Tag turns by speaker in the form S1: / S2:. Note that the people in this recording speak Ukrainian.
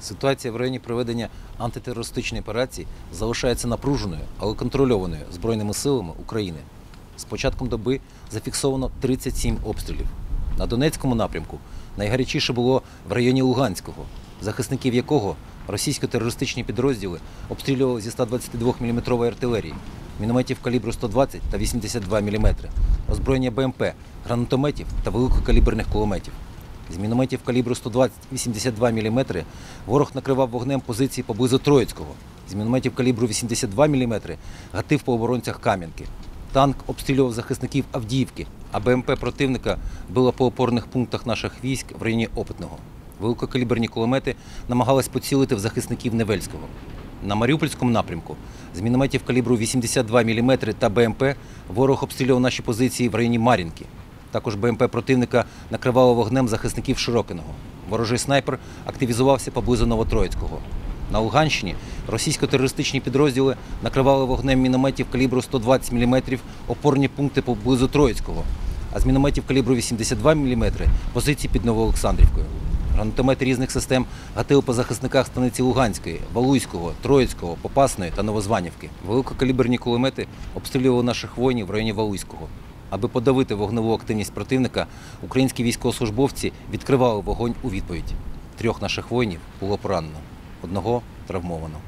S1: Ситуація в районі проведення антитерористичної операції залишається напруженою, але контрольованою Збройними силами України. З початком доби зафіксовано 37 обстрілів. На Донецькому напрямку найгарячіше було в районі Луганського, захисників якого російсько-терористичні підрозділи обстрілювали зі 122 мм артилерії, мінометів калібру 120 та 82 мм, озброєння БМП, гранатометів та великокаліберних кулеметів. З мінометів калібру 120-82 мм ворог накривав вогнем позиції поблизу Троїцького. З мінометів калібру 82 мм гатив по оборонцях Кам'янки. Танк обстрілював захисників Авдіївки, а БМП противника било по опорних пунктах наших військ в районі Опитного. Великокаліберні кулемети намагались поцілити в захисників Невельського. На Маріупольському напрямку з мінометів калібру 82 мм та БМП ворог обстрілював наші позиції в районі Мар'їнки. Також БМП противника накривало вогнем захисників Широкиного. Ворожий снайпер активізувався поблизу Новотроїцького. На Луганщині російсько-терористичні підрозділи накривали вогнем мінометів калібру 120 мм опорні пункти поблизу Троїцького, а з мінометів калібру 82 мм позиції під Новоолександрівкою. Гранатомети різних систем гатили по захисниках станиці Луганської, Валуйського, Троїцького, Попасної та Новозванівки. Великокаліберні кулемети обстрілювали наших воїнів в районі Валуйського. Аби подавити вогневу активність противника, українські військовослужбовці відкривали вогонь у відповідь. Трьох наших воїнів було поранено, одного травмовано.